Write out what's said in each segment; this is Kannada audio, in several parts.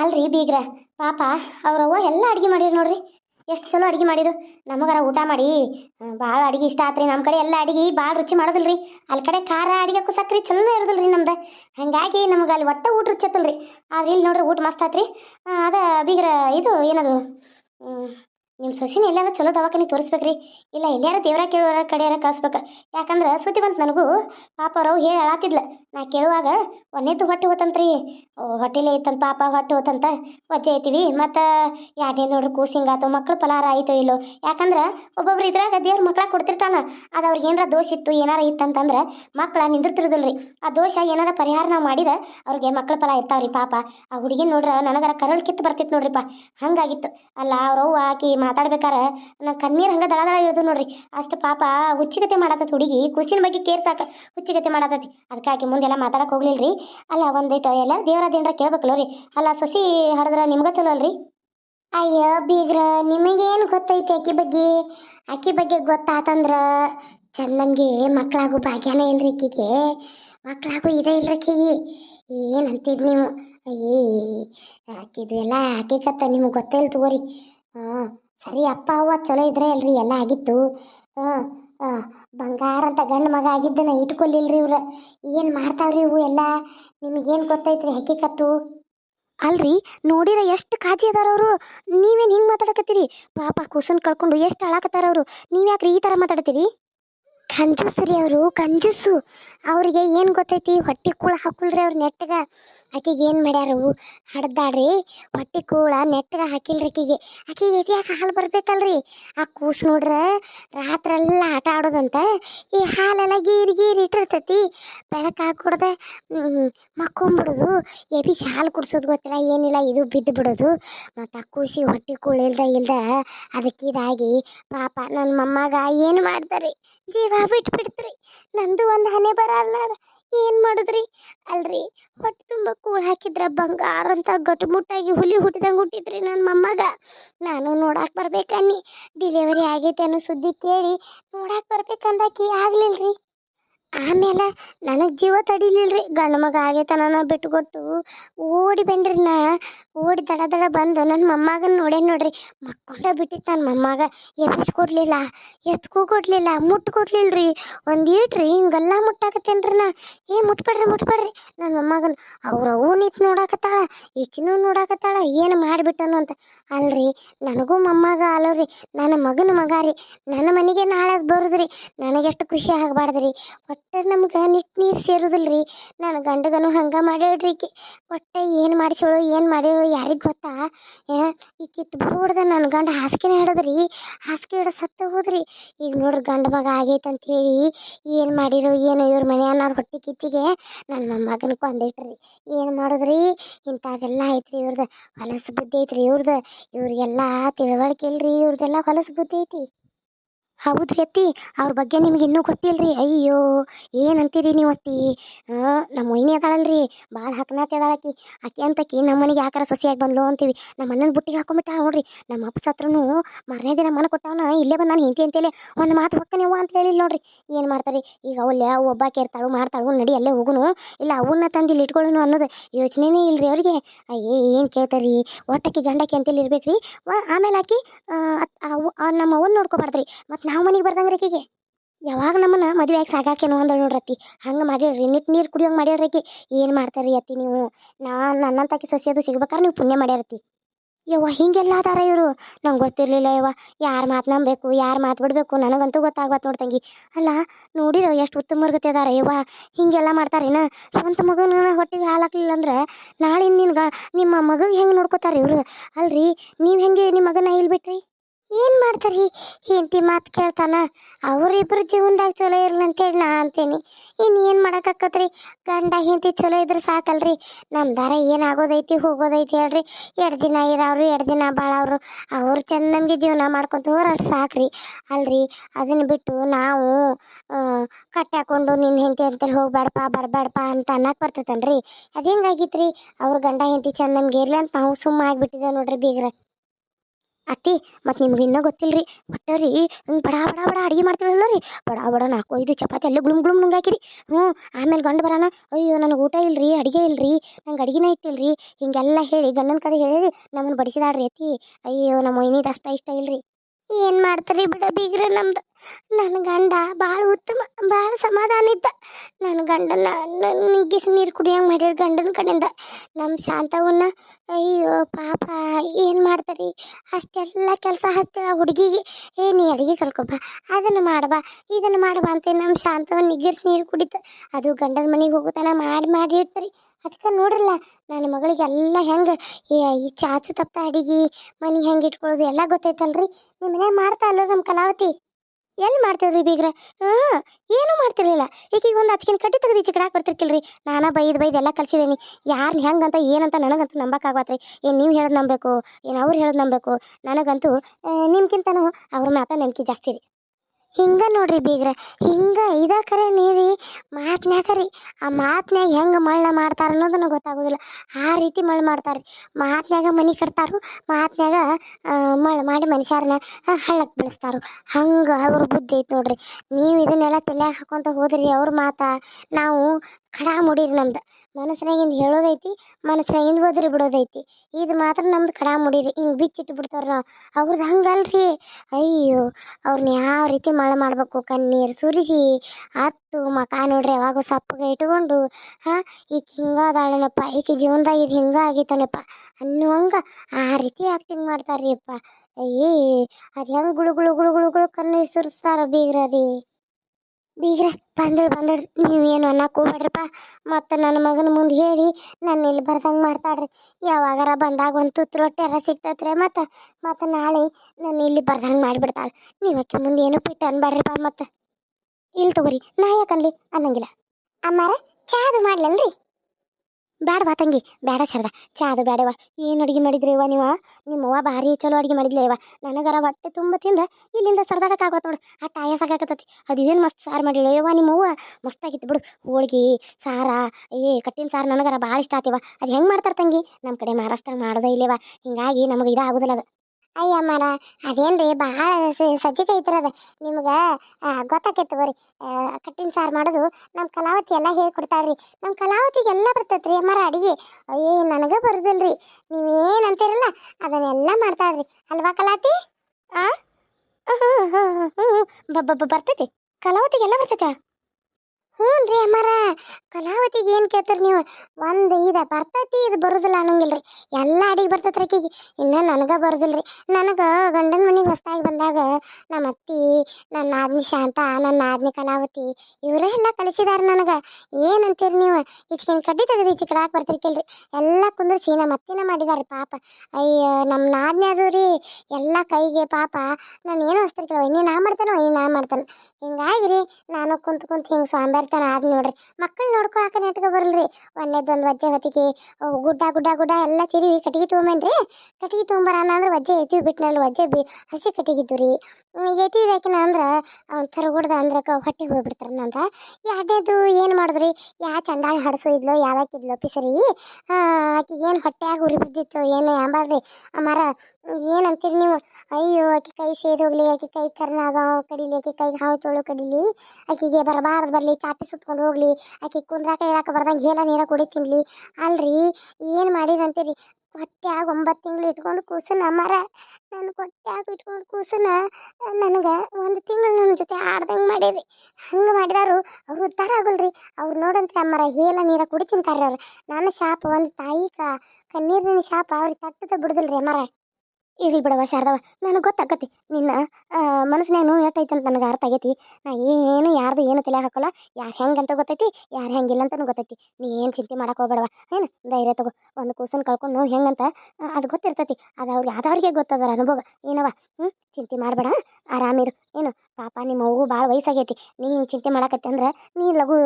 ಅಲ್ರಿ ಬೀಗ್ರ. ಪಾಪ ಅವ್ರವ್ವ ಎಲ್ಲ ಅಡ್ಗೆ ಮಾಡಿರು ನೋಡ್ರಿ. ಎಷ್ಟು ಚಲೋ ಅಡ್ಗೆ ಮಾಡಿರು ನಮಗರ ಊಟ ಮಾಡಿ ಭಾಳ ಅಡ್ಗೆ ಇಷ್ಟ ಆತ್ರಿ. ನಮ್ಮ ಕಡೆ ಎಲ್ಲ ಅಡ್ಗೆ ಭಾಳ ರುಚಿ ಮಾಡೋದಿಲ್ರಿ. ಅಲ್ಲಿ ಕಡೆ ಖಾರ ಅಡ್ಗೆಕ್ಕೂ ಸಕ್ರೆ ಚಲೋನೇ ಇರೋದಿಲ್ರಿ ನಮ್ದು. ಹಾಗಾಗಿ ನಮ್ಗೆ ಅಲ್ಲಿ ಒಟ್ಟ ಊಟ ರುಚಿ ಹತ್ತಲ್ರಿ ಆದ್ರೆ ಇಲ್ಲಿ ನೋಡ್ರಿ ಊಟ ಮಸ್ತ್ ಆತ್ರಿ. ಅದ ಬೀಗ್ರ, ಇದು, ಏನದು? ನಿಮ್ಮ ಸೊಸಿನ ಎಲ್ಲಾರ ಚಲೋ ದವಾಖಾನೆ ತೋರಿಸ್ಬೇಕ್ರಿ. ಇಲ್ಲ ಎಲ್ಲಾರ ದೇವ್ರ ಕೇಳೋರ ಕಡೆಯಾರ ಕಳ್ಸ್ಬೇಕು. ಯಾಕಂದ್ರೆ ಸುದ್ದಿ ಬಂತು ನನಗೂ ಪಾಪ ಅವ್ರವ್ ಹೇಳಿ ಅಳಾತಿದ್ಲ. ನಾ ಕೇಳುವಾಗ ಒಂದೇದು ಹೊಟ್ಟೆ ಹೋತಂತ್ರಿ. ಹೊಟ್ಟೆಲೇ ಇತ್ತಂತ ಪಾಪ, ಹೊಟ್ಟೆ ಹೋತಂತ. ವಜ್ಜೆ ಐತಿವಿ. ಮತ್ತು ಯಾಟೆ ನೋಡ್ರಿ ಕೂಸಿಂಗಾತು ಮಕ್ಳು ಫಲಾರ ಆಯ್ತೋ ಇಲ್ಲೋ. ಯಾಕಂದ್ರೆ ಒಬ್ಬೊಬ್ರು ಇದ್ರಾಗ ದೇವ್ರ ಮಕ್ಳ ಕೊಡ್ತಿರ್ತಾನ. ಅದು ಅವ್ರಿಗೆ ಏನಾರ ದೋಷ ಇತ್ತು, ಏನಾರ ಇತ್ತಂತಂದ್ರೆ ಮಕ್ಳ ನಿಂದಿರ್ತಿರೋದಿಲ್ರಿ. ಆ ದೋಷ ಏನಾರ ಪರಿಹಾರ ನಾವು ಮಾಡಿದ್ರೆ ಅವ್ರಿಗೆ ಮಕ್ಳ ಫಲ ಇರ್ತಾವ್ರಿ ಪಾಪ. ಆ ಹುಡುಗಿ ನೋಡ್ರ ನನಗರ ಕರಳು ಕಿತ್ತು ಬರ್ತಿತ್ತು ನೋಡ್ರಿಪ್ಪ ಹಂಗಾಗಿತ್ತು. ಅಲ್ಲ ಅವ್ರವ್ವ ಆಕಿ ಮಾತಾಡ್ಬೇಕಾರ ನನ್ನ ಕಣ್ಣೀರು ಹಂಗೆ ದಳ ದಳ ಇಳಿದು ನೋಡ್ರಿ. ಅಷ್ಟು ಪಾಪ ಹುಚ್ಚಿಗತೆ ಮಾಡತೈತಿ ಹುಡುಗಿ, ಖುಷಿನ ಬಗ್ಗೆ ಕೇರ್ ಸಾಕ ಹುಚ್ಚಿಗತೆ ಮಾಡತೈತಿ ಅದಕ್ಕೆ ಆಕೆ ಮುಂದೆಲ್ಲ ಮಾತಾಡಕ್ಕೆ ಹೋಗ್ಲಿಲ್ರಿ. ಅಲ್ಲ ಒಂದಿಟ್ಟು ಎಲ್ಲ ದೇವರಾದೇನ್ರ ಕೇಳ್ಬೇಕಲ್ಲ ರೀ. ಅಲ್ಲ ಸೊಸಿ ಹಾಡಿದ್ರೆ ನಿಮ್ಗೆ ಚಲೋ ಅಲ್ರಿ? ಅಯ್ಯೋ ಬೀಗ್ರ, ನಿಮಗೇನು ಗೊತ್ತೈತಿ ಅಕ್ಕಿ ಬಗ್ಗೆ? ಅಕ್ಕಿ ಬಗ್ಗೆ ಗೊತ್ತಾತಂದ್ರ ಚಂದಂಗೆ ಮಕ್ಕಳಾಗು ಭಾಗ್ಯನೇ ಇಲ್ರಿ ಅಕ್ಕಿಗೆ ಮಕ್ಕಳಾಗು ಇದೇ ಇಲ್ರಿ ಏನು ಏನಂತೀರಿ ನೀವು? ಅಯ್ಯೇ, ಆಕಿದು ಎಲ್ಲ ಹಕೀಕತ್ತ ನಿಮ್ಗೆ ಗೊತ್ತೇ ಇಲ್ಲ ತಗೋರಿ. ಹಾಂ ಸರಿ ಅಪ್ಪ ಅವ್ವ, ಚಲೋ ಇದ್ರೆ ಅಲ್ರಿ, ಎಲ್ಲ ಆಗಿತ್ತು. ಹಾಂ ಬಂಗಾರ ಅಂತ ಗಂಡು ಮಗ ಆಗಿದ್ದನ್ನ ಇಟ್ಕೊಳ್ಳಿಲ್ರಿ ಇವ್ರ. ಏನು ಮಾಡ್ತಾವ್ರಿ ಇವು ಎಲ್ಲ? ನಿಮಗೇನು ಗೊತ್ತೈತ್ರಿ ಹಕೀಕತ್ತು ಅಲ್ರಿ, ನೋಡಿರ ಎಷ್ಟು ಕಾಜಿ ಅದಾರ ಅವರು? ನೀವೇನು ಹಿಂಗೆ ಮಾತಾಡಕತ್ತೀರಿ? ಪಾಪ ಕುಸನ್ ಕಳ್ಕೊಂಡು ಎಷ್ಟು ಅಳಾಕತ್ತಾರ ಅವರು? ನೀವ್ಯಾಕ್ರಿ ಈ ಥರ ಮಾತಾಡ್ತೀರಿ ಕಂಜೂಸು ರೀ ಅವರು ಕಂಜುಸು ಅವ್ರಿಗೆ ಏನು ಗೊತ್ತೈತಿ? ಹೊಟ್ಟೆ ಕೂಳ ಹಾಕುಲ್ರಿ ಅವ್ರು ನೆಟ್ಟಗ ಆಕಿಗೆ ಏನು ಮಾಡ್ಯಾರು ಹಡ್ದಾಡ್ರಿ. ಹೊಟ್ಟೆ ಕೂಳ ನೆಟ್ಟಗ ಹಾಕಿಲ್ರಿ ಆಕಿಗೆ. ಆಕಿಗೆ ಎದ್ಯಾಕೆ ಹಾಲು ಬರ್ಬೇಕಲ್ರಿ? ಆ ಕೂಸು ನೋಡ್ರ ರಾತ್ರೆಲ್ಲ ಆಟ ಆಡೋದಂತ ಈ ಹಾಲೆಲ್ಲ ಗೀರಿ ಗೀರಿ ಇಟ್ಟಿರ್ತೈತಿ. ಬೆಳಕು ಹಾಕೊಡ್ದೆ ಮಕ್ಕೊಂಬಿಡೋದು. ಎಬಿಸಿ ಹಾಲು ಕುಡ್ಸೋದು ಗೊತ್ತಿಲ್ಲ, ಏನಿಲ್ಲ, ಇದು ಬಿದ್ದು ಬಿಡೋದು ಮತ್ತು ಆ ಕೂಸಿ ಹೊಟ್ಟೆ ಕೂಳ ಇಲ್ದ ಇಲ್ದ ಅದಕ್ಕಿದಾಗಿ ಪಾಪ ನನ್ನ ಮೊಮ್ಮಗ ಏನು ಮಾಡ್ತಾರೆ? ಜೀವ ಬಿಟ್ಟು ಬಿಡ್ತ್ರಿ ನಂದು ಒಂದು ಹನಿ ಬರಲ್ಲ ಏನು ಮಾಡಿದ್ರಿ? ಅಲ್ರಿ, ಹೊಟ್ಟೆ ತುಂಬ ಕೂಳ್ ಹಾಕಿದ್ರ ಬಂಗಾರ ಅಂತ ಗಟ್ಟುಮುಟ್ಟಾಗಿ ಹುಲಿ ಹುಟ್ಟಿದಂಗೆ ಹುಟ್ಟಿದ್ರಿ ನನ್ನ ಮೊಮ್ಮಗ. ನಾನು ನೋಡಕ್ಕೆ ಬರ್ಬೇಕನ್ನಿ. ಡಿಲಿವರಿ ಆಗೈತೆ ಅನ್ನೋ ಸುದ್ದಿ ಕೇಳಿ ನೋಡಕ್ಕೆ ಬರ್ಬೇಕಂದಾಕಿ ಆಗ್ಲಿಲ್ರಿ. ಆಮೇಲೆ ನನಗೆ ಜೀವ ತಡಿಲಿಲ್ರಿ. ಗಂಡ ಮಗ ಆಗೈತೆ ನಾನು ಬಿಟ್ಟುಕೊಟ್ಟು ಓಡಿ ಬಂದ್ರಿ ನಾ. ಓಡಿ ದಡ ದಡ ಬಂದು ನನ್ನ ಮೊಮ್ಮಗನ ನೋಡೇ ನೋಡ್ರಿ. ಮಕ್ಕೊಂಡ ಬಿಟ್ಟಿತ್ತು ನನ್ನ ಮೊಮ್ಮಗ. ಎಬ್ಬಿಸ್ಕೊಡ್ಲಿಲ್ಲ ಎತ್ಕೂ ಕೊಡ್ಲಿಲ್ಲ ಮುಟ್ಟು ಕೊಡ್ಲಿಲ್ರಿ. ಒಂದು ಈಟ್ರಿ ಹಿಂಗೆಲ್ಲ ಮುಟ್ಟಾಕತ್ತೇನ್ರಿ ನಾ. ಏ, ಮುಟ್ಬೇಡ್ರಿ ಮುಟ್ಬೇಡ್ರಿ. ನನ್ನ ಮೊಮ್ಮಗನ ಅವ್ರ ಅವು ನಿಂತು ನೋಡಾಕತ್ತಾಳ, ಈಕಿನೂ ನೋಡಾಕತ್ತಾಳ, ಏನು ಮಾಡಿಬಿಟ್ಟನು ಅಂತ. ಅಲ್ರಿ, ನನಗೂ ಮೊಮ್ಮಗ ಅಲ್ಲವ್ರಿ ನನ್ನ ಮಗನ ಮಗ ರೀ. ನನ್ನ ಮನೆಗೆ ನಾಳೆ ಬರುದ್ರಿ. ನನಗೆಷ್ಟು ಖುಷಿ ಆಗಬಾರ್ದ್ರಿ. ಒಟ್ಟು ನಮ್ಗೆ ನಿಟ್ಟು ನೀರು ಸೇರುದಿಲ್ರಿ. ನನ್ನ ಗಂಡಗನು ಹಂಗೆ ಮಾಡ್ಯಾಡ್ರಿ ಈಕಿ. ಒಟ್ಟು ಏನು ಮಾಡಿಸೋಳು ಏನು ಮಾಡ್ಯಾಳು ಯಾರಿಗೆ ಗೊತ್ತಾ? ಈ ಕಿತ್ತು ಬಿಡ್ದ ನನ್ನ ಗಂಡ ಹಾಸಿಗೆನೇ ಹಿಡದ್ರಿ. ಹಾಸಿಗೆ ಹಿಡಿದು ಸತ್ತ ಹೋದ್ರಿ. ಈಗ ನೋಡ್ರಿ ಗಂಡ ಮಗ ಆಗೈತೆ ಅಂತ ಹೇಳಿ ಏನು ಮಾಡಿರೋ, ಏನು ಇವ್ರ ಮನೆಯನ್ನಾರು ಹೊಟ್ಟೆ ಕಿಚ್ಚಿಗೆ ನನ್ನ ಮೊಮ್ಮಗನ ಕೊಂದಿಟ್ರಿ. ಏನು ಮಾಡಿದ್ರಿ? ಇಂಥವೆಲ್ಲ ಐತ್ರಿ ಇವ್ರದ್ದು ಹೊಲಸು ಬುದ್ಧಿ ಐತ್ರಿ ಇವ್ರದ್ದು ಇವ್ರಿಗೆಲ್ಲ ತಿಳುವಳಿಕೆ ಇಲ್ರಿ ಇವ್ರದ್ದೆಲ್ಲ ಹೊಲಸು ಬುದ್ಧಿ ಐತಿ. ಹೌದ್ರಿ ಅತ್ತಿ ಅವ್ರ ಬಗ್ಗೆ ನಿಮ್ಗೆ ಇನ್ನೂ ಗೊತ್ತಿಲ್ರಿ. ಅಯ್ಯೋ, ಏನಂತೀರಿ ನೀವು ಅತ್ತಿ? ನಮ್ಮ ಮೊಯ್ನಿ ಅದಾಳಲ್ರಿ ಭಾಳ ಹಕ್ನಾತಿ ಅದಾಳಕಿ. ಆಕೆ ಅಂತಕಿ ನಮ್ಮ ಮನೆಗೆ ಯಾಕಾರ ಸೊಸೆಯಾಗಿ ಬಂದ್ಲು ಅಂತೀವಿ. ನಮ್ಮ ಅಣ್ಣನ ಬುಟ್ಟಿಗೆ ಹಾಕೊಂಬಿಟ್ಟ ನೋಡ್ರಿ. ನಮ್ಮ ಅಪ್ಪ ಸತ್ರನು ಮಾರನೇ ದಿನ ಮನೆ ಕೊಟ್ಟವನ ಇಲ್ಲೇ ಬಂದು ನಾನು ಹೆಂಡತಿ ಅಂತೇಳಿ ಒಂದು ಮಾತು ಹೊಕ್ಕನೇವ ಅಂತ ಹೇಳಿಲ್ಲ ನೋಡ್ರಿ. ಏನು ಮಾಡ್ತಾರೆ? ಈಗ ಅವಲ್ಲ ಒಬ್ಬ ಕೇರ್ತಾಳು, ಮಾಡ್ತಾಳು, ನಡಿ ಅಲ್ಲೇ ಹೋಗುನು. ಇಲ್ಲ ಅವನ್ನ ತಂದು ಇಲ್ಲಿ ಇಟ್ಕೊಳ್ಳೋನು ಅನ್ನೋದು ಯೋಚನೆನೇ ಇಲ್ರಿ ಅವ್ರಿಗೆ. ಅಯ್ಯೇ, ಏನು ಕೇಳ್ತಾರಿ? ಒಟ್ಟಕ್ಕೆ ಗಂಡಕ್ಕೆ ಅಂತೇಳಿ ಇರ್ಬೇಕ್ರಿ. ಆಮೇಲೆ ಆಕಿ ನಮ್ಮ ಅವ್ವನ್ನ ನೋಡ್ಕೊಬಾರ್ದ್ರಿ. ಮತ್ತು ನಾವು ಮನೆಗೆ ಬರ್ದಂಗ್ರಿ ಆಕಿಗೆ. ಯಾವಾಗ ನಮ್ಮನ್ನ ಮದುವೆ ಆಗಿ ಸಾಕಾಕೇನೋ ಅಂದ ನೋಡ್ರಿ ಅತ್ತಿ. ಹಂಗೆ ಮಾಡ್ಯಾಳ್ರಿ, ನಿಟ್ ನೀರು ಕುಡಿಯೋಂಗೆ ಮಾಡ್ಯಾಳ್ರಿ ಏನು ಮಾಡ್ತಾರ್ರಿ ಅತ್ತಿ ನೀವು? ನಾನು ನನ್ನಂತಾಕಿ ಸೊಸೆದು ಸಿಗ್ಬೇಕಾದ್ರೆ ನೀವು ಪುಣ್ಯ ಮಾಡ್ಯಾರತಿ ಯವ್ವ, ಹಿಂಗೆಲ್ಲ ಅದಾರ ಇವರು? ನಂಗೆ ಗೊತ್ತಿರಲಿಲ್ಲ ಯವ್ವ. ಯಾರು ನಂಬೇಕು ಯಾರು ಮಾತು ಬಿಡಬೇಕು? ನನಗಂತೂ ಗೊತ್ತಾಗ್ಬಾತ್ ನೋಡಿ ತಂಗಿ. ಅಲ್ಲ, ನೋಡಿರೋ ಎಷ್ಟು ಉತ್ತಮರ್ಗತೆ ಅದಾರ ಯವ್ವ? ಹಿಂಗೆಲ್ಲ ಮಾಡ್ತಾರೇನ? ಸ್ವಂತ ಮಗನ ಹೊಟ್ಟೆಗೆ ಹಾಲಾಕ್ಲಿಲ್ಲ ಅಂದ್ರೆ ನಾಳೆ ನಿನ್ಗೆ ನಿಮ್ಮ ಮಗಗೆ ಹೆಂಗೆ ನೋಡ್ಕೋತಾರೆ ಇವರು? ಅಲ್ರಿ, ನೀವು ಹೆಂಗೆ ನಿಮ್ಮ ಮಗನ ಇಲ್ಲಿ ಬಿಟ್ರಿ ಏನು ಮಾಡ್ತಾರಿ ಹೆಂಡತಿ ಮಾತು ಕೇಳ್ತಾನ? ಅವರಿಬ್ಬರು ಜೀವನದಾಗ ಚಲೋ ಇರಲಿ ಅಂತೇಳಿ ನಾ ಅಂತೀನಿ. ಇನ್ನು ಏನು ಮಾಡೋಕ್ಕಾಕತ್ರಿ ಗಂಡ ಹೆಂಡತಿ ಚಲೋ ಇದ್ರೆ ಸಾಕಲ್ರಿ. ನಮ್ದಾರ ಏನಾಗೋದೈತಿ ಹೋಗೋದೈತಿ ಹೇಳ್ರಿ. ಎರಡು ದಿನ ಇರೋರು ಎರಡು ದಿನ ಬಾಳವ್ರು. ಅವ್ರು ಚಂದ ನಮಗೆ ಜೀವನ ಮಾಡ್ಕೊಂತ ಅಷ್ಟು ಸಾಕ್ರಿ. ಅಲ್ರಿ ಅದನ್ನು ಬಿಟ್ಟು ನಾವು ಕಟ್ಟಿ ಹಾಕೊಂಡು ನಿನ್ನ ಹೆಂಡತಿ ಅಂತೇಳಿ ಹೋಗ್ಬೇಡಪ್ಪ ಬರಬೇಡಪ್ಪ ಅಂತ ಅನ್ನಕ್ಕೆ ಬರ್ತೈತನ್ರಿ. ಅದು ಹೆಂಗಾಗಿತ್ರಿ ಅವ್ರ ಗಂಡ ಹೆಂಡತಿ ಚಂದ ನಮ್ಗೆ ಇರ್ಲಿ ಅಂತ ನಾವು ಸುಮ್ಮ ಆಗಿಬಿಟ್ಟಿದ್ದೇವೆ ನೋಡ್ರಿ ಬೀಗ್ರ. ಅತ್ತಿ, ಮತ್ತು ನಿಮ್ಗೆ ಇನ್ನೂ ಗೊತ್ತಿಲ್ರಿ ಒಟ್ಟು ರೀ ಹಿಂಗೆ ಬಡ ಬಡ ಬಡ, ಅಡುಗೆ ಮಾಡ್ತೀವಲ್ಲ ರೀ ಬಡ ಬಡ, ನಾಲ್ಕು, ಐದು ಚಪಾತಿ ಎಲ್ಲ ಗುಳುಮ್ ಗುಳುಮ್ ನುಂಗಾಕಿರಿ. ಹ್ಞೂ ಆಮೇಲೆ ಗಂಡು ಬರೋಣ ಅಯ್ಯೋ, ನನಗೆ ಊಟ ಇಲ್ರಿ, ಅಡುಗೆ ಇಲ್ರಿ, ನಂಗೆ ಅಡುಗೆನೇ ಇಟ್ಟಿಲ್ರಿ, ಹಿಂಗೆಲ್ಲ ಹೇಳಿ, ಗಂಡನ ಕಡೆ ಹೇಳಿ ನಮ್ಮನ್ನು ಬಡಿಸಿದಾಡ್ರಿ ಅತ್ತಿ. ಅಯ್ಯೋ, ನಮ್ಮ ಮೊಯ್ನಿದು ಅಷ್ಟ ಇಷ್ಟ ಇಲ್ರಿ. ಏನು ಮಾಡ್ತೀರಿ ಬಿಡ ಬೀಗ್ರೆ ನಮ್ದು. ನನ್ನ ಗಂಡ ಭಾಳ ಉತ್ತಮ ಭಾಳ ಸಮಾಧಾನ ಇದ್ದ. ನನ್ನ ಗಂಡನ ಗಿಸ್ ನೀರು ಕುಡಿಯಂಗೆ ಮಾಡ್ಯಾರ ಗಂಡನ ಕಡೆಯಿಂದ. ನಮ್ಮ ಶಾಂತವನ್ನ ಅಯ್ಯೋ ಪಾಪ, ಏನು ಮಾಡ್ತಾರಿ? ಅಷ್ಟೆಲ್ಲ ಕೆಲಸ ಹಸ್ತಿರ ಹುಡುಗಿಗೆ, ಏ, ನೀ ಅಡುಗೆ ಕಲ್ಕೊಬ, ಅದನ್ನು ಮಾಡಬಾ, ಇದನ್ನು ಮಾಡಬಾ ಅಂತ ನಮ್ಮ ಶಾಂತವನ್ನ ನಿಗ್ಗಿರ್ಸಿ ನೀರು ಕುಡಿತ. ಅದು ಗಂಡನ ಮನೆಗೆ ಹೋಗುತ್ತಾನ ಮಾಡಿ ಮಾಡಿ ಇರ್ತಾರೆ ಅದಕ್ಕೆ ನೋಡ್ರಲ್ಲ ನನ್ನ ಮಗಳಿಗೆ ಎಲ್ಲ ಹೆಂಗೆ ಈ ಚಾಚು ತಪ್ಪ ಅಡಿಗೆ, ಮನೆ ಹೆಂಗೆ ಇಟ್ಕೊಳ್ಳೋದು ಎಲ್ಲ ಗೊತ್ತೈತಲ್ರಿ? ನಿಮ್ಮ ಮನ್ಯಾಗ ಮಾಡ್ತಾ ಅಲ್ಲ ನಮ್ಮ ಕಲಾವತಿ? ಎಲ್ಲಿ ಮಾಡ್ತೀವ್ರಿ ಬೀಗ್ರ? ಹಾಂ ಏನೂ ಮಾಡ್ತಿರ್ಲಿಲ್ಲ. ಈಗೀಗ ಒಂದು ಹಚ್ಕಿನ ಕಟ್ಟಿ ತೆಗೆದು ಚಿಕ್ಕಡಾಕ್ ಬರ್ತಿರ್ಕಿಲ್ರಿ. ನಾನಾ ಬೈದು ಬೈದು ಎಲ್ಲ ಕಲ್ಸಿದ್ದೀನಿ ಯಾರನ್ನ ಹೆಂಗಂತ ಏನಂತ ನನಗಂತೂ ನಂಬಕ್ಕಾಗತ್ರಿ ಏನು ನೀವು ಹೇಳೋದು ನಂಬಬೇಕು? ಏನು ಅವ್ರು ಹೇಳೋದು ನಂಬಬೇಕು? ನನಗಂತೂ ನಿಮ್ಗಿಂತನೂ ಅವ್ರ ಮಾತ ನಂಬಿಕೆ ಜಾಸ್ತಿ ರೀ. ಹಿಂಗೆ ನೋಡ್ರಿ ಬೀಗ್ರ, ಹಿಂಗೆ ಇದ ಕರೆ ನೀರಿ, ಮಾತ್ನ್ಯಾಗ ರೀ ಆ ಮಾತ್ನ್ಯಾಗ ಹೆಂಗೆ ಮಳ್ಳ ಮಾಡ್ತಾರ ಅನ್ನೋದನ್ನ ಗೊತ್ತಾಗೋದಿಲ್ಲ. ಆ ರೀತಿ ಮಳ್ಳು ಮಾಡ್ತಾರೆ ಮಾತ್ನ್ಯಾಗ ಮನೆ ಕಟ್ತಾರು, ಮಾತ್ನ್ಯಾಗ ಮಳ್ ಮಾಡಿ ಮನುಷ್ಯರನ್ನ ಹಳ್ಳಕ್ಕೆ ಬೀಳಿಸ್ತಾರು ಹಂಗೆ ಅವ್ರ ಬುದ್ಧಿ ಐತೆ ನೋಡ್ರಿ. ನೀವು ಇದನ್ನೆಲ್ಲ ತಲೆಯಾಗ ಹಾಕೊಂತ ಹೋದ್ರಿ ಅವ್ರ ಮಾತಾ. ನಾವು ಖಡಾ ಮುಡೀರಿ ನಮ್ದು. ಮನಸ್ಸಿನಾಗಿಂದ ಹೇಳೋದೈತಿ, ಮನಸ್ಸಿನಾಗಿಂದ ಒದರಿ ಬಿಡೋದೈತಿ. ಇದು ಮಾತ್ರ ನಮ್ದು ಖಡಾ ಮುಡೀರಿ. ಹಿಂಗೆ ಬಿಚ್ಚಿಟ್ಟು ಬಿಡ್ತಾರ ಅವ್ರದ್ದು ಹಂಗಲ್ರಿ. ಅಯ್ಯೋ ಅವ್ರನ್ನ ಯಾವ ರೀತಿ ಮಳೆ ಮಾಡಬೇಕು? ಕಣ್ಣೀರು ಸುರಿಸಿ, ಹತ್ತು ಮಕ ನೋಡ್ರಿ ಯಾವಾಗ ಸಪ್ಪಗೆ ಇಟ್ಕೊಂಡು, ಹಾಂ ಈಗ ಹಿಂಗಾದಾಳನಪ್ಪ, ಈಕೆ ಜೀವನದಾಗ ಇದು ಹಿಂಗೆ ಆಗೈತನಪ್ಪ ಅನ್ನುವಂಗೆ ಆ ರೀತಿ ಆ್ಯಕ್ಟಿಂಗ್ ಮಾಡ್ತಾರೆ ಅಪ್ಪ ಅಯ್ಯೇ, ಅದು ಹೆಂಗೆ ಗುಳು ಗುಳು ಗುಳು ಗುಳು ಗುಳು ಕಣ್ಣೀರು ಸುರಿಸ್ತಾರ ಬೀಗ್ರ ರೀ ಬೀಗ್ರ, ಬಂದಳು ಬಂದಳು. ಏನು ಅನ್ನಕ್ಕೆ ಹೋಗ್ಬೇಡ್ರಪ್ಪ. ಮತ್ತು ನನ್ನ ಮಗನ ಮುಂದೆ ಹೇಳಿ ನನ್ನ ಇಲ್ಲಿ ಬರ್ದಂಗೆ ಮಾಡ್ತಾಳ್ರಿ. ಯಾವಾಗಾರ ಬಂದಾಗ ಒಂದು ತುತ್ತು ರೊಟ್ಟಿಯಾರ ಸಿಗ್ತೈತ್ರಿ ಮತ್ತು. ಮತ್ತು ನಾಳೆ ನನ್ನ ಇಲ್ಲಿ ಬರ್ದಂಗೆ ಮಾಡಿಬಿಡ್ತಾಳೆ. ನೀವು ಆಕೆ ಮುಂದೆ ಏನು ಪಿಟ್ಟು ಅನ್ಬೇಡ್ರಿಪ್ಪ ಮತ್ತು. ಇಲ್ಲಿ ತಗೋರಿ, ನಾ ಯಾಕನ್ಲಿ ಅನ್ನಂಗಿಲ್ಲ. ಅಮ್ಮಾರ ಮಾಡ್ಲಿಲ್ಲ ಮಾಡ್ಲನ್ರಿ. ಬ್ಯಾಡವಾ ತಂಗಿ ಬೇಡ ಚಾ ಅದು ಬೇಡವ ಏನು ಅಡುಗೆ ಮಾಡಿದ್ರಿ ಇವ ನೀವು? ನಿಮ್ಮವ್ವ ಭಾರಿ ಚಲೋ ಅಡುಗೆ ಮಾಡಿದ್ಲೆ ಇವ ನನಗರ ಹೊಟ್ಟೆ ತುಂಬ ತಿಂದ ಇಲ್ಲಿಂದ ಸರದಾಡಕ್ಕಾಗತ್ತೆ ನೋಡು. ಆ ಟಾಯಸ್ ಆಗಾಕತ್ತತಿ. ಅದು ಏನು ಮಸ್ತ್ ಸಾರು ಮಾಡಿಳು ಅವ್ವ ನಿಮ್ಮವ್ವ? ಮಸ್ತಾಗಿತ್ತು ಬಿಡು. ಹೋಳ್ಗೆ, ಸಾರ, ಏ, ಕಟ್ಟಿನ ಸಾರು ನನಗರ ಭಾಳ ಇಷ್ಟ ಆತಿವ ಅದು ಹೆಂಗೆ ಮಾಡ್ತಾರೆ ತಂಗಿ? ನಮ್ಮ ಕಡೆ ಮಹಾರಾಷ್ಟ್ರ ಮಾಡೋದೇ ಇಲ್ಲವ ಹಿಂಗಾಗಿ ನಮಗೆ ಇದು ಆಗೋದಿಲ್ಲ ಅದು. ಅಯ್ಯ ಮರ ಅದೇನ್ರಿ ಭಾಳ ಸಜ್ಜಿಗೆ ಐತ್ರಿ ಅದು. ನಿಮ್ಗೆ ಗೊತ್ತಾಕೈತೆ ಬರ್ರಿ ಕಟ್ಟಿನ ಸಾರು ಮಾಡೋದು ನಮ್ಮ ಕಲಾವತಿ ಎಲ್ಲ ಹೇಳ್ಕೊಡ್ತಾಳ್ರಿ ನಮ್ಮ ಕಲಾವತಿಗೆ ಎಲ್ಲ ಬರ್ತೈತ್ರಿ ಅಮ್ಮಾರ ಅಡಿಗೆ. ಅಯ್ಯೋ, ನನಗೆ ಬರುದಿಲ್ರಿ. ನೀವೇನು ಅಂತೀರಲ್ಲ, ಅದನ್ನೆಲ್ಲ ಮಾಡ್ತಾಳ್ರಿ. ಅಲ್ವಾ ಕಲಾತಿ? ಆ? ಹ್ಞೂ ಹ್ಞೂ ಹ್ಞೂ ಬರ್ತೈತಿ. ಕಲಾವತಿಗೆಲ್ಲ ಬರ್ತೈತೆ? ಹ್ಞೂ ರೀ ಅಮ್ಮಾರ. ಕಲಾವತಿಗೆ ಏನು ಕೇಳ್ತೀರಿ ನೀವು? ಒಂದು ಇದು ಬರ್ತೈತಿ, ಇದು ಬರೋದಿಲ್ಲ ಅನ್ನೋಂಗಿಲ್ಲ ರೀ ಎಲ್ಲ ಅಡಿಗೆ ಬರ್ತೈತೆ ಆಕಿಗೆ. ಇನ್ನು ನನಗೆ ಬರೋದಿಲ್ಲ ರೀ ನನಗೆ ಗಂಡನ ಮನೆಗೆ ಹೊಸ್ದಾಗಿ ಬಂದಾಗ ನಮ್ಮ ಅತ್ತಿ ನನ್ನ ಆದ್ನಿ ಶಾಂತ ನನ್ನ ಆದ್ನಿ ಕಲಾವತಿ, ಇವರೇ ಎಲ್ಲ ಕಲಿಸಿದಾರೆ ನನಗೆ. ಏನಂತೀರಿ ನೀವು? ಈಚೆಗೆ ಕಡ್ಡಿ ತೆಗೆದು ಈಚೆ ಕಡೆ ಬರ್ತಿರ್ಕಿಲ್ರಿ ಎಲ್ಲ ಕುಂದ್ರಿಸಿ ನಮ್ಮ ಅತ್ತಿನ ಮಾಡಿದಾರೆ ಪಾಪ. ಅಯ್ಯೋ ನಮ್ಮ ನಾದ್ನಿ ಅದು ರೀ. ಎಲ್ಲ ಕೈಗೆ ಪಾಪ. ನಾನು ಏನೋ ಹೊಸ್ತಿರ್ಕಿಲ್ಲ ಇನ್ನೇ ನಾ ಮಾಡ್ತಾನೆ ಇನ್ನೇ ನಾ ಮಾಡ್ತಾನೆ. ಹಿಂಗಾಗಿ ರೀ ನಾನು ಕುಂತು ಕುಂತು ಹಿಂಗೆ ಸೋಂಬೇರಿತನ ಆದ್ ನೋಡ್ರಿ. ಮಕ್ಕಳು ನೋಡ್ಕೊಳಕ ನೆಟ್ಗೆ ಬರಲ್ರಿ. ಒಂದೇದೊಂದು ವಜ್ಜೆ ಹೊತ್ತಿಗೆ ಗುಡ್ಡ ಗುಡ್ಡ ಗುಡ್ಡ ಎಲ್ಲ ತಿರುವಿ ಕಟ್ಟಿಗೆ ತೊಗೊಂಬನ್ರಿ ಕಟ್ಟಿಗೆ ತೊಗೊಂಬರೋಣ ಅಂದ್ರೆ ವಜ್ಜೆ ಎತ್ತಿ ಬಿಟ್ನಲ್ಲಿ ವಜ್ಜೆ ಬಿ ಹಸಿ ಕಟ್ಟಿಗೆ ಇದ್ದು ರೀ ಎತ್ತಿದಾಕಿನ ಅಂದ್ರೆ ಅವ್ನು ತರಗುಡ್ದ ಅಂದ್ರೆ ಕ ಹೊಟ್ಟೆ ಹೋಗ್ಬಿಡ್ತಾರ ನಂದ ಯಾಡ್ಯದು ಏನು ಮಾಡಿದ್ರಿ? ಯಾ ಚಂಡಾಳ ಹಡ್ಸೋ ಇದ್ಲು ಯಾವಾಕಿದ್ಲು ಪಿಸರಿ ಆಕಿಗೆ ಏನು ಹೊಟ್ಟೆಯಾಗಿ ಉರಿ ಬಿದ್ದಿತ್ತು, ಏನು ಅಂಬಾರ್ರಿ ಮರ ಏನಂತೀರಿ ನೀವು? ಅಯ್ಯೋ, ಆಕೆ ಕೈ ಸೇದ್ ಹೋಗ್ಲಿ, ಆಕೆ ಕೈ ಕರ್ನಾಗ ಕಡಿಲಿ, ಆಕೆ ಕೈ ಹಾವು ಚೋಳು ಕಡಿಲಿ. ಆಕೆಗೆ ಬರಬಾರ್ದು ಬರಲಿ, ಚಾಪಿ ಸುತ್ಕೊಂಡು ಹೋಗ್ಲಿ. ಆಕೆ ಕುಂದ್ರಾಕ ಇರಾಕ ಬರ್ದಂಗೆ ಹೇಳ ನೀರ ಕುಡಿ ತಿನ್ಲಿ. ಅಲ್ರಿ, ಏನು ಮಾಡಿರಂತೀರಿ ಹೊಟ್ಯಾಗ ಒಂಬತ್ತು ತಿಂಗಳು ಇಟ್ಕೊಂಡು ಕೂಸನ ಮರ. ನಾನು ಹೊಟ್ಯಾಗ ಇಟ್ಕೊಂಡು ಕೂಸನ, ನನಗೆ ಒಂದು ತಿಂಗಳು ನನ್ನ ಜೊತೆ ಆಡ್ದಂಗೆ ಮಾಡೀರಿ. ಹಂಗೆ ಮಾಡಿದಾರು ಅವ್ರು ಉದ್ಧಾರ ಆಗಲ್ರಿ. ಅವ್ರು ನೋಡಂತ್ರಿ ಅಮ್ಮರ ಹೇಲ ನೀರ ಕುಡಿ ತಿಂತಾರೆ ಅವ್ರು. ನಾನು ಶಾಪ ಒಂದು ತಾಯಿ ಕಣ್ಣೀರಿನ ಶಾಪ ಅವ್ರಿಗೆ ತಟ್ಟದ ಬಿಡುದಿಲ್ರಿ ಅಮ್ಮರ ಇರ್ಲಿ ಬಿಡವ ಶಾರದವ ನನಗೆ ಗೊತ್ತಾಗತಿ ನಿನ್ನ ಮನಸ್ಸಿನೇನು ನೋವು ಎಷ್ಟೈತೆ ಅಂತ ನನಗೆ ಅರ್ಥ ಆಗೈತಿ. ನಾ ಏನು ಯಾರ್ದು ಏನು ತಲೆ ಹಾಕೋಲ್ಲ, ಯಾರು ಹೆಂಗಂತ ಗೊತ್ತೈತಿ, ಯಾರು ಹೆಂಗಿಲ್ಲ ಅಂತಲೂ ಗೊತ್ತೈತಿ. ನೀ ಏನು ಚಿಂತೆ ಮಾಡಕ್ಕೆ ಹೋಗ್ಬೇಡವ ಏನು ಧೈರ್ಯ ತಗೋ, ಒಂದು ಕೂಸನ್ ಕಳ್ಕೊಂಡು ಹೆಂಗಂತ ಅದು ಗೊತ್ತಿರ್ತೈತಿ. ಅದು ಅವ್ರಿಗೆ ಆದವ್ರಿಗೆ ಗೊತ್ತದರ ಅನುಭವ ಏನವ ಹ್ಞೂ ಚಿಂತೆ ಮಾಡಬೇಡ ಆರಾಮಿರು ಏನು, ಪಾಪ ನಿಮ್ಮ ಮಗು ಭಾಳ ವಯಸ್ಸಾಗೈತಿ, ನೀ ಹಿಂಗೆ ಚಿಂತೆ ಮಾಡಕತ್ತೆ ಅಂದ್ರೆ, ನೀ ಲಘು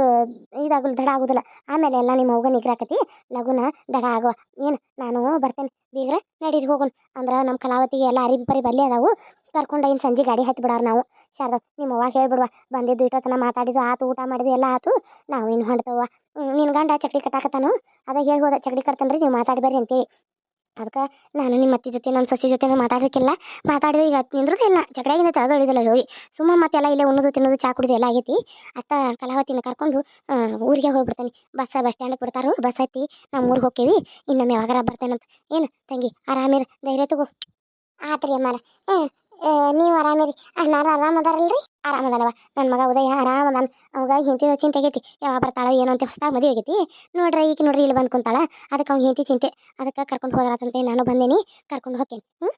ಇದಾಗಲು ದಡ ಆಗೋದಿಲ್ಲ. ಆಮೇಲೆ ಎಲ್ಲ ನಿಮ್ಮ ಮಗು ನಿಗ್ರಾಕತಿ ಲಘುನ ದಡ ಆಗುವ ಏನು, ನಾನು ಬರ್ತೇನೆ, ಬೀಗ್ರ. ನಡೀರಿ ಹೋಗೋಣ. ಅಂದ್ರೆ ನಮ್ಮ ಕಲಾವತಿಗೆ ಎಲ್ಲ ಅರಿಬಿ ಪರಿ ಬಲ್ಲಿ ಅದಾವು. ಕರ್ಕೊಂಡು ಇನ್ನು ಸಂಜೆ ಗಾಡಿ ಹತ್ತಿ ಬಿಡಾರ ನಾವು. ಶಾರದ, ನಿಮ್ಮ ಅವ್ವ ಹೇಳ್ಬಿಡುವ, ಬಂದಿದ್ದು ಇಷ್ಟೊತ್ತನ ಮಾತಾಡಿದ್ದು ಆತು, ಊಟ ಮಾಡಿದ್ದು ಎಲ್ಲ ಆತು. ನಾವು ಇನ್ನು ಹೊಂಡ್ತವ ನಿನ್ನ ಗಂಡ ಚಕ್ಡಿ ಕಟ್ಟಾಕತ್ತಾನು? ಅದ ಹೇಳಿ ಹೋದ ಚಕ್ಡಿ ಕಟ್ತಾನ್ರಿ ನೀವು ಮಾತಾಡಿ ಬರ್ರಿ ಅಂತೇಳಿ. ಅದಕ್ಕೆ ನಾನು ನಿಮ್ಮ ಅತ್ತೆ ಜೊತೆ ನನ್ನ ಸೊಸೆ ಜೊತೆ ಮಾತಾಡೋಕ್ಕಿಲ್ಲ ಮಾತಾಡಿದ್ರೆ ಈಗ ನಿಂದ್ರದೇ ಇಲ್ಲ ಜಗಳಗಿಂದ ತೆಳಗ ಇಳಿದಿಲ್ಲ ಹೋಗಿ ಸುಮ್ಮ ಮತ್ತೆಲ್ಲ ಇಲ್ಲೇ ಉಣ್ಣೋದು, ತಿನ್ನೋದು, ಚಾ ಕುಡಿದು ಎಲ್ಲ ಆಗೈತಿ. ಅತ್ತ ಕಲಾವತಿನ ಕರ್ಕೊಂಡು ಊರಿಗೆ ಹೋಗ್ಬಿಡ್ತಾನೆ. ಬಸ್ ಬಸ್ ಸ್ಟ್ಯಾಂಡ್ ಬಿಡ್ತಾರೋ ಬಸ್ ಹತ್ತಿ ನಮ್ಮ ಊರಿಗೆ ಹೋಗ್ತೀವಿ ಇನ್ನೊಮ್ಮೆ ಯಾವಾಗಾರ ಬರ್ತೇನಂತ. ಏನು ತಂಗಿ, ಆರಾಮಿರ? ಧೈರ್ಯ ತಗೋ. ಆತ್ರಿ ಅಮ್ಮಾರ. ಹ್ಞೂ ನೀವು ಆರಾಮಿರಿ. ಅಣ್ಣಾರ ಆರಾಮದಾರಲ್ರಿ ಆರಾಮದನವ ನನ್ನ ಮಗ ಉದಯ ಆರಾಮದಾನ ಅವಾಗ ಹೆಂಡತಿ ಚಿಂತೆ ಆಗೈತಿ. ಯಾವಾಗ ಬರ್ತಾಳ ಏನೋ ಅಂತ ಹೊಸ ಮದುವೆ ಆಗೈತಿ. ನೋಡ್ರಿ ಈಗ ನೋಡ್ರಿ ಇಲ್ಲಿ ಬಂದು ಕುಂತಾಳ. ಅದಕ್ಕೆ ಅವ್ನ ಹೆಂಡತಿ ಚಿಂತೆ. ಅದಕ್ಕೆ ಕರ್ಕೊಂಡು ಹೋದ್ರಾತಂತೆ ನಾನು ಬಂದೇನಿ, ಕರ್ಕೊಂಡು ಹೋಗ್ತೀನಿ. ಹ್ಞೂ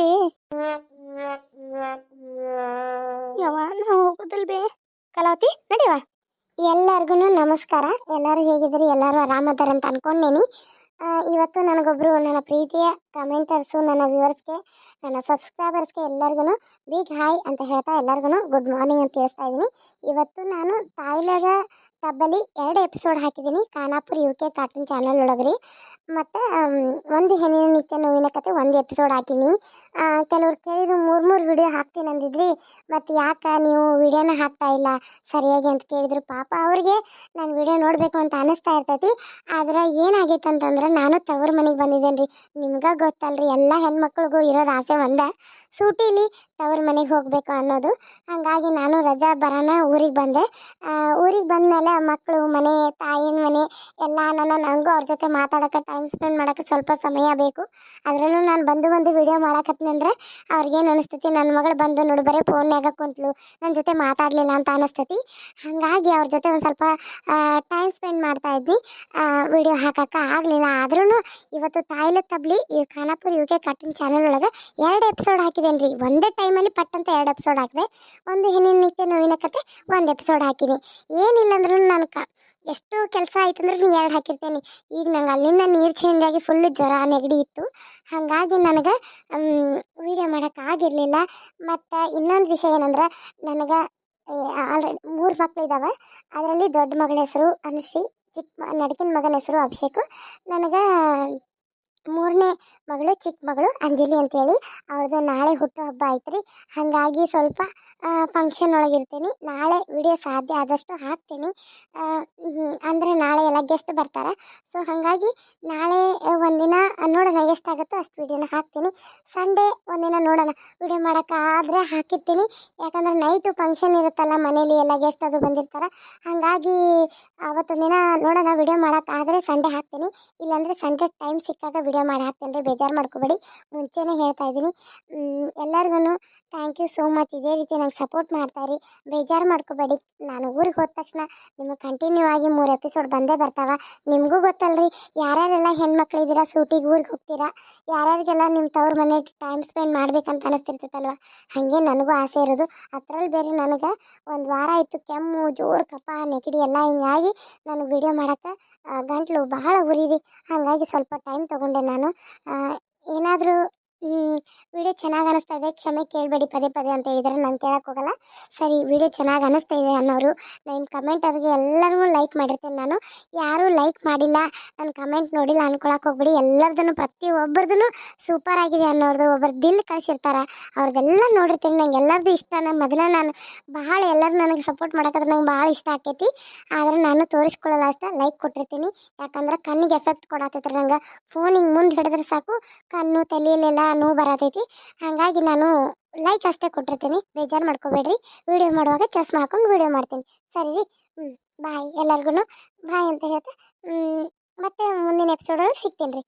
ಬೇ. ಯಾವ ನಾವು ಹೋಗೋದಲ್ ಬೇ. ಕಲಾವತಿ ನಡೆಯವ ಎಲ್ಲರಿಗೂ ನಮಸ್ಕಾರ. ಎಲ್ಲರೂ ಹೇಗಿದ್ದೀರಿ? ಎಲ್ಲರೂ ಆರಾಮದಾರ ಅಂತ ಅನ್ಕೊಂಡೇನಿ. ಇವತ್ತು ನನಗೊಬ್ರು ನನ್ನ ಪ್ರೀತಿಯ ಕಮೆಂಟರ್ಸು, ನನ್ನ ವ್ಯೂವರ್ಸ್ಗೆ, ನನ್ನ ಸಬ್ಸ್ಕ್ರೈಬರ್ಸ್ಗೆ ಎಲ್ಲರಿಗೂ ಬಿಗ್ ಹಾಯ್ ಅಂತ ಹೇಳ್ತಾ ಎಲ್ಲರಿಗೂ ಗುಡ್ ಮಾರ್ನಿಂಗ್ ಅಂತ ಹೇಳ್ತಾ ಇದ್ದೀನಿ ಇವತ್ತು ನಾನು ತಾಯ್ಲಾಗ ಟಬ್ಬಲ್ಲಿ ಎರಡು ಎಪಿಸೋಡ್ ಹಾಕಿದ್ದೀನಿ Khanapur U K cartoon channel ಒಳಗ್ರಿ. ಮತ್ತು ಒಂದು ಹೆಣ್ಣಿನ ನಿತ್ಯ ನೋವಿನ ಕತೆ ಒಂದು ಎಪಿಸೋಡ್ ಹಾಕೀನಿ. ಕೆಲವ್ರು ಕೇಳಿದ್ರು ಮೂರು ಮೂರು ವಿಡಿಯೋ ಹಾಕ್ತೀನಿ ಅಂದಿದ್ರಿ. ಮತ್ತು ಯಾಕೆ ನೀವು ವಿಡಿಯೋನ ಹಾಕ್ತಾ ಇಲ್ಲ, ಸರಿಯಾಗಿ ಅಂತ ಕೇಳಿದ್ರು. ಪಾಪ ಅವ್ರಿಗೆ ನಾನು ವಿಡಿಯೋ ನೋಡಬೇಕು ಅಂತ ಅನ್ನಿಸ್ತಾ ಇರ್ತೈತಿ. ಆದ್ರೆ ಏನಾಗೈತೆ ಅಂತಂದ್ರೆ ನಾನು ತವ್ರ ಮನೆಗೆ ಬಂದಿದ್ದೇನೆ ರೀ ನಿಮ್ಗೆ ಗೊತ್ತಲ್ರಿ, ಎಲ್ಲ ಹೆಣ್ಮಕ್ಳಿಗೂ ಇರೋದು ಆಸೆ ಒಂದ. ಸೂಟಿಲಿ ತವ್ರ ಮನೆಗೆ ಹೋಗಬೇಕು ಅನ್ನೋದು. ಹಾಗಾಗಿ ನಾನು ರಜಾ ಬರೋಣ ಊರಿಗೆ ಬಂದೆ. ಊರಿಗೆ ಬಂದಮೇಲೆ ಮಕ್ಕಳು ಮನೆ, ತಾಯಿನ ಎಲ್ಲ ನನ್ನ ನನಗೂ ಅವ್ರ ಜೊತೆ ಮಾತಾಡಕ್ಕೆ ಟೈಮ್ ಸ್ಪೆಂಡ್ ಮಾಡೋಕೆ ಸ್ವಲ್ಪ ಸಮಯ ಬೇಕು. ಅದರಲ್ಲೂ ನಾನು ಬಂದು ಬಂದು ವಿಡಿಯೋ ಮಾಡಕತ್ತೀನಿ ಅಂದರೆ ಅವ್ರಿಗೇನು ಅನಿಸ್ತೈತಿ ನನ್ನ ಮಗಳು ಬಂದು ನೋಡಿ ಬರೀ ಫೋನ್ಯಾಗ ಕುಂತ್ಲು ನನ್ನ ಜೊತೆ ಮಾತಾಡಲಿಲ್ಲ ಅಂತ ಅನಿಸ್ತೈತಿ. ಹಾಗಾಗಿ ಅವ್ರ ಜೊತೆ ಒಂದು ಸ್ವಲ್ಪ ಟೈಮ್ ಸ್ಪೆಂಡ್ ಮಾಡ್ತಾ ಇದ್ವಿ ವಿಡಿಯೋ ಹಾಕಕ್ಕೆ ಆಗಲಿಲ್ಲ. ಆದ್ರೂ ಇವತ್ತು ತಾಯಿಲ ತಬ್ಲಿ ಈ Khanapur U K cartoon channel ಒಳಗೆ ಎರಡು ಎಪಿಸೋಡ್ ಹಾಕಿದ್ದೇನೆ ರೀ. ಒಂದೇ ಟೈಮಲ್ಲಿ ಪಟ್ ಅಂತ ಎರಡು ಎಪಿಸೋಡ್ ಹಾಕಿದೆ. ಒಂದು ಹೆಣ್ಣಿನ ನೋವಿನ ಕತೆ, ಒಂದು ಎಪಿಸೋಡ್ ಹಾಕಿನಿ. ಏನಿಲ್ಲ ಅಂದ್ರೂ ನಾನು ಕ ಎಷ್ಟು ಕೆಲಸ ಆಯ್ತು ಅಂದ್ರೆ ನೀ ಎರಡು ಹಾಕಿರ್ತೇನೆ. ಈಗ ನಂಗೆ ಅಲ್ಲಿಂದ ನೀರು ಚೇಂಜ್ ಆಗಿ ಫುಲ್ಲು ಜ್ವರ ನೆಗಡಿ ಇತ್ತು. ಹಾಗಾಗಿ ನನಗೆ ವೀಡಿಯೋ ಮಾಡೋಕ್ಕಾಗಿರಲಿಲ್ಲ ಮತ್ತು ಇನ್ನೊಂದು ವಿಷಯ ಏನಂದ್ರೆ, ನನಗೆ ಆಲ್ರೆಡಿ ಮೂರು ಮಕ್ಳು ಇದ್ದಾವೆ ಅದರಲ್ಲಿ ದೊಡ್ಡ ಮಗಳ ಹೆಸರು ಅನುಶ್ರೀ ಚಿಕ್ಕ ನಡಕಿನ ಮಗನ ಹೆಸರು ಅಭಿಷೇಕ್. ನನಗೆ ಮೂರನೇ ಮಗಳು ಚಿಕ್ಕ ಮಗಳು ಅಂಜಲಿ ಅಂತೇಳಿ. ಅವ್ರದ್ದು ನಾಳೆ ಹುಟ್ಟುಹಬ್ಬ ಐತೆ ರೀ ಹಾಗಾಗಿ ಸ್ವಲ್ಪ ಫಂಕ್ಷನ್ ಒಳಗಿರ್ತೀನಿ ನಾಳೆ ವಿಡಿಯೋ ಸಾಧ್ಯ ಆದಷ್ಟು ಹಾಕ್ತೀನಿ. ಅಂದರೆ ನಾಳೆ ಎಲ್ಲ ಗೆಸ್ಟ್ ಬರ್ತಾರೆ. ಸೊ ಹಾಗಾಗಿ ನಾಳೆ ಒಂದಿನ ನೋಡೋಣ ಎಷ್ಟಾಗುತ್ತೋ ಅಷ್ಟು ವಿಡಿಯೋನ ಹಾಕ್ತೀನಿ. ಸಂಡೇ ಒಂದಿನ ನೋಡೋಣ. ವಿಡಿಯೋ ಮಾಡೋಕ್ಕಾದರೆ ಹಾಕಿರ್ತೀನಿ. ಯಾಕಂದರೆ ನೈಟು ಫಂಕ್ಷನ್ ಇರುತ್ತಲ್ಲ, ಮನೇಲಿ ಎಲ್ಲ ಗೆಸ್ಟ್ ಅದು ಬಂದಿರ್ತಾರೆ. ಹಾಗಾಗಿ ಅವತ್ತೊಂದಿನ ದಿನ ನೋಡೋಣ ವಿಡಿಯೋ ಮಾಡೋಕ್ಕಾದರೆ ಸಂಡೇ ಹಾಕ್ತೀನಿ. ಇಲ್ಲಾಂದರೆ ಸಂಡೇ ಟೈಮ್ ಸಿಕ್ಕಾಗ ವಿಡಿಯೋ ಮಾಡಿ ಹಾಕ್ತೇನೆ ರೀ ಬೇಜಾರು ಮಾಡ್ಕೋಬೇಡಿ. ಮುಂಚೆನೇ ಹೇಳ್ತಾ ಇದ್ದೀನಿ. ಎಲ್ಲರಿಗೂ ಥ್ಯಾಂಕ್ ಯು ಸೋ ಮಚ್ ಇದೇ ರೀತಿ ನಂಗೆ ಸಪೋರ್ಟ್ ಮಾಡ್ತಾಯಿರಿ ಬೇಜಾರು ಮಾಡ್ಕೋಬೇಡಿ. ನಾನು ಊರಿಗೆ ಹೋದ ತಕ್ಷಣ ನಿಮಗೆ ಕಂಟಿನ್ಯೂ ಆಗಿ ಮೂರು ಎಪಿಸೋಡ್ ಬಂದೇ ಬರ್ತಾವ. ನಿಮಗೂ ಗೊತ್ತಲ್ರಿ, ಯಾರ್ಯಾರೆಲ್ಲ ಹೆಣ್ಮಕ್ಳು ಇದ್ದೀರಾ ಸೂಟಿಗೆ ಊರಿಗೆ ಹೋಗ್ತೀರಾ, ಯಾರ್ಯಾರಿಗೆಲ್ಲ ನಿಮ್ಮ ತವ್ರ ಮನೆ ಟೈಮ್ ಸ್ಪೆಂಡ್ ಮಾಡ್ಬೇಕಂತ ಅನಿಸ್ತಿರ್ತೈತಲ್ವ? ಹಾಗೆ ನನಗೂ ಆಸೆ ಇರೋದು. ಅದರಲ್ಲಿ ಬೇರೆ ನನಗೆ ಒಂದು ವಾರ ಆಯಿತು, ಕೆಮ್ಮು, ಜೋರು ಕಪ್ಪ ನೆಗಡಿ ಎಲ್ಲ ಹಿಂಗಾಗಿ ನನಗೆ ವಿಡಿಯೋ ಮಾಡೋಕ್ಕೆ ಗಂಟ್ಲು ಬಹಳ ಉರಿರಿ. ಹಾಗಾಗಿ ಸ್ವಲ್ಪ ಟೈಮ್ ತೊಗೊಂಡೆ. ನಾನು ಏನಾದರೂ ವಿಡಿಯೋ ಚೆನ್ನಾಗಿ ಅನಿಸ್ತಾ ಇದೆ. ಕ್ಷಮೆ ಕೇಳಬೇಡಿ, ಪದೇ ಪದೇ ಅಂತ ಹೇಳಿದರೆ ನಾನು ಕೇಳಕ್ಕೆ ಹೋಗಲ್ಲ. ಸರಿ, ವಿಡಿಯೋ ಚೆನ್ನಾಗಿ ಅನಿಸ್ತಾ ಇದೆ ಅನ್ನೋರು ನಿಮ್ಮ ಅವ್ರಿಗೆ ಎಲ್ಲರಿಗೂ ಲೈಕ್ ಮಾಡಿರ್ತೇನೆ ನಾನು. ಯಾರೂ ಲೈಕ್ ಮಾಡಿಲ್ಲ ನನ್ನ ಕಮೆಂಟ್ ನೋಡಿಲ್ಲ ಅನ್ಕೊಳಕ್ಕೆ ಹೋಗ್ಬಿಡಿ. ಎಲ್ಲರದನ್ನು ಪ್ರತಿಯೊಬ್ಬರದೂ ಸೂಪರ್ ಆಗಿದೆ ಅನ್ನೋರ್ದು ಒಬ್ಬರು ದಿಲ್ ಕಳಿಸಿರ್ತಾರೆ. ಅವ್ರದ್ದೆಲ್ಲ ನೋಡಿರ್ತೀನಿ. ನಂಗೆ ಎಲ್ಲರದು ಇಷ್ಟ. ನಾನು ಮೊದಲೇ ನಾನು ಬಹಳ ಎಲ್ಲರೂ ನನಗೆ ಸಪೋರ್ಟ್ ಮಾಡೋಕ್ಕಾದ್ರೆ ನಂಗೆ ಭಾಳ ಇಷ್ಟ ಆಕೈತಿ. ಆದರೆ ನಾನು ತೋರಿಸ್ಕೊಳ್ಳಲ್ಲ ಅಷ್ಟೇ, ಲೈಕ್ ಕೊಟ್ಟಿರ್ತೀನಿ. ಯಾಕಂದ್ರೆ ಕಣ್ಣಿಗೆ ಎಫೆಕ್ಟ್ ಕೊಡತ್ತೈತ್ರಿ ನಂಗೆ. ಫೋನ್ ಮುಂದೆ ಹಿಡಿದ್ರೆ ಸಾಕು, ಕಣ್ಣು ತಲೆಯಲ್ಲೆಲ್ಲ ನೋವು ಬರತೈತಿ. ಹಾಗಾಗಿ ನಾನು ಲೈಕ್ ಅಷ್ಟೇ ಕೊಟ್ಟಿರ್ತೀನಿ. ಬೇಜಾರು ಮಾಡ್ಕೋಬೇಡ್ರಿ. ವಿಡಿಯೋ ಮಾಡುವಾಗ ಚಸ್ಮಾ ಹಾಕೊಂಡು ವಿಡಿಯೋ ಮಾಡ್ತೀನಿ. ಸರಿ ರೀ ಹ್ಞೂ ಬಾಯ್ ಎಲ್ಲರಿಗೂ ಬಾಯ್ ಅಂತ ಹೇಳ್ತಾ ಮತ್ತೆ ಮುಂದಿನ ಎಪಿಸೋಡಲ್ಲಿ ಸಿಗ್ತೀನಿ ರೀ